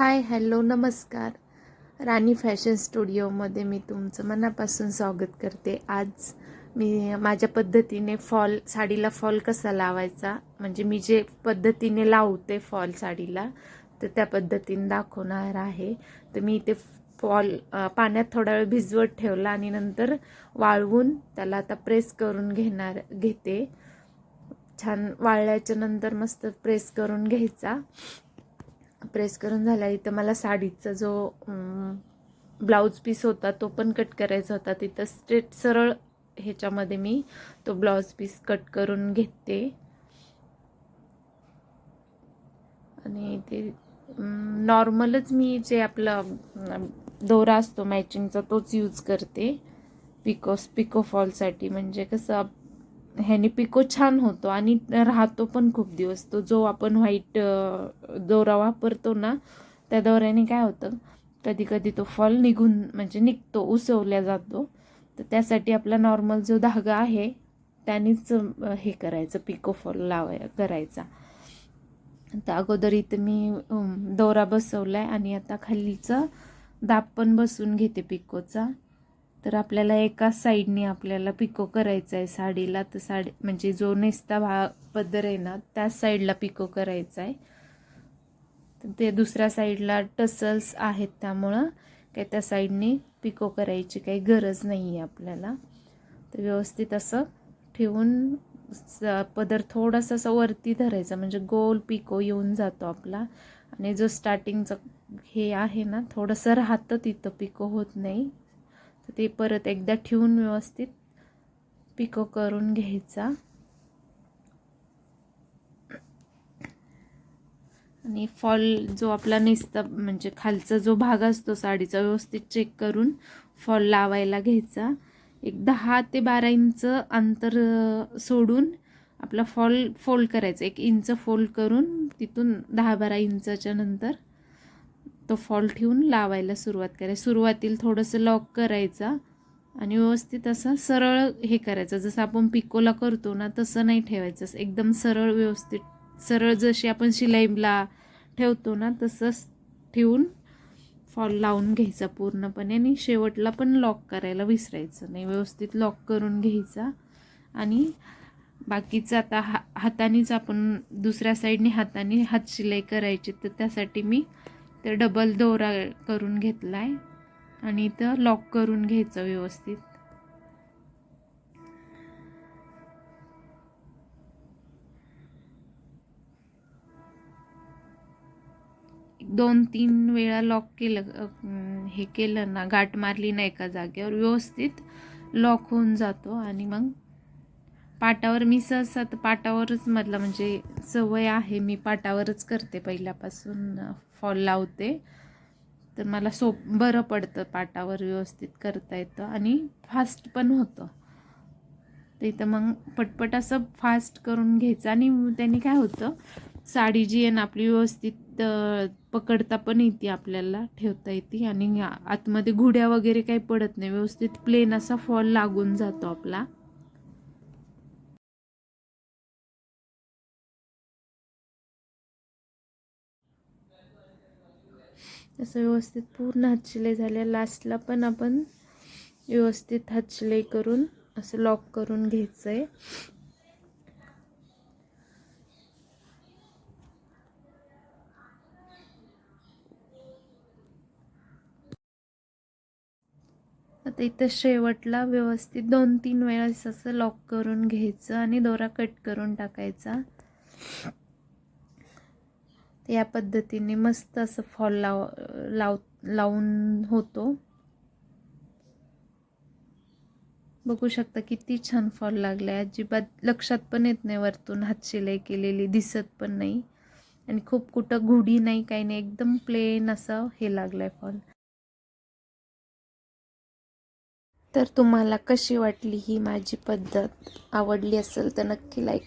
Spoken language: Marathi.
हाय हॅलो नमस्कार. राणी फॅशन स्टुडिओमध्ये मी तुमचं मनापासून स्वागत करते. आज मी माझ्या पद्धतीने फॉल साडीला फॉल कसा लावायचा म्हणजे मी जे पद्धतीने लावते फॉल साडीला तर त्या पद्धतीने दाखवणार आहे. तर मी इथे फॉल पाण्यात थोडा वेळ भिजवत ठेवला आणि नंतर वाळवून त्याला आता प्रेस करून घेणार घेते. छान वाळल्याच्या नंतर मस्त प्रेस करून घ्यायचा. प्रेस करून झाला. इथं मला साडीचा जो ब्लाऊज पीस होता तो पण कट करायचा होता. तिथं स्ट्रेट सरळ ह्याच्यामध्ये मी तो ब्लाऊज पीस कट करून घेते. आणि ते नॉर्मलच मी जे आपलं दोरा असतो मॅचिंगचा तोच यूज करते. पिको पिको फॉलसाठी म्हणजे कसं ह्याने पिको छान होतो आणि राहतो पण खूप दिवस. तो जो आपण व्हाईट दोरा वापरतो ना त्या दोऱ्याने काय होतं कधी कधी तो फॉल निघून म्हणजे निघतो उसवल्या जातो. तर त्यासाठी आपला नॉर्मल जो धागा आहे त्यानेच हे करायचं पिको फॉल लावाय करायचा. तर अगोदर इथं मी दोरा बसवला आहे आणि आता खालीचं दाब पण बसून घेते पिकोचा. तर आपल्याला एका साईडने आपल्याला पिको करायचं आहे साडीला. तर साडी म्हणजे जो नेसता भा पदर आहे ना त्याच साईडला पिको करायचा आहे तर ते दुसऱ्या साईडला टसल्स आहेत त्यामुळं काय त्या साईडने पिको करायची काही गरज नाही आहे आपल्याला. तर व्यवस्थित असं ठेवून स- पदर थोडासा असं वरती धरायचा. म्हणजे गोल पिको येऊन जातो आपला. आणि जो स्टार्टिंगचं हे आहे ना थोडंसं राहतं तिथं पिको होत नाही. तर ते परत एकदा ठेवून व्यवस्थित पिको करून घ्यायचा. आणि फॉल जो आपला नेसता म्हणजे खालचा जो भाग असतो साडीचा व्यवस्थित चेक करून फॉल लावायला घ्यायचा. एक दहा ते बारा इंच अंतर सोडून आपला फॉल फोल्ड करायचा. एक इंच फोल्ड करून तिथून दहा बारा इंचाच्या नंतर तो फॉल ठेवून लावायला सुरुवात करायची. सुरुवातीला थोडंसं लॉक करायचा आणि व्यवस्थित असं सरळ हे करायचं. जसं आपण पिकोला करतो ना तसं नाही ठेवायचं. एकदम सरळ व्यवस्थित सरळ जशी आपण शिलाईला ठेवतो ना तसंच ठेवून फॉल लावून घ्यायचा पूर्णपणे आणि शेवटला पण लॉक करायला विसरायचं नाही. व्यवस्थित लॉक करून घ्यायचा आणि बाकीचं आता हा हातानेच आपण दुसऱ्या साईडने हाताने हात शिलाई करायची. तर त्यासाठी मी तर डबल दोरा करून घेतला आहे आणि इथं लॉक करून घ्यायचं व्यवस्थित. दोन तीन वेळा लॉक केलं हे केलं ना गाठ मारली ना एका जागेवर व्यवस्थित लॉक होऊन जातो. आणि मग पाटावर मी सहसा तर पाटावरच मधला म्हणजे सवय आहे मी पाटावरच करते पहिल्यापासून फॉल लावते. तर मला सोप बरं पडतं पाटावर व्यवस्थित करता येतं आणि फास्ट पण होतं. तर इथं मग पटपट असं फास्ट करून घ्यायचं आणि त्यांनी काय होतं साडी जी आहे ना आपली व्यवस्थित पकडता पण येते आपल्याला ठेवता येते आणि आतमध्ये घुड्या वगैरे काही पडत नाही व्यवस्थित प्लेन असा फॉल लागून जातो आपला. असं व्यवस्थित पूर्ण हातशिलाई झाल्या. लास्टला पण आपण व्यवस्थित हातशिलाई करून असं लॉक करून घ्यायचं आहे आता इथं शेवटला व्यवस्थित दोन तीन वेळेस असं लॉक करून घ्यायचं आणि दोरा कट करून टाकायचा. या पद्धतीने मस्त असं फॉल लाव लाव लावून होतो. बघू शकता किती छान फॉल लागलाय. अजिबात लक्षात पण येत नाही वरतून. हातशिलाई केलेली दिसत पण नाही. आणि खूप कुठं घुडी नाही काही नाही. एकदम प्लेन असं हे लागलाय फॉल. तर तुम्हाला कशी वाटली ही माझी पद्धत? आवडली असेल तर नक्की लाईक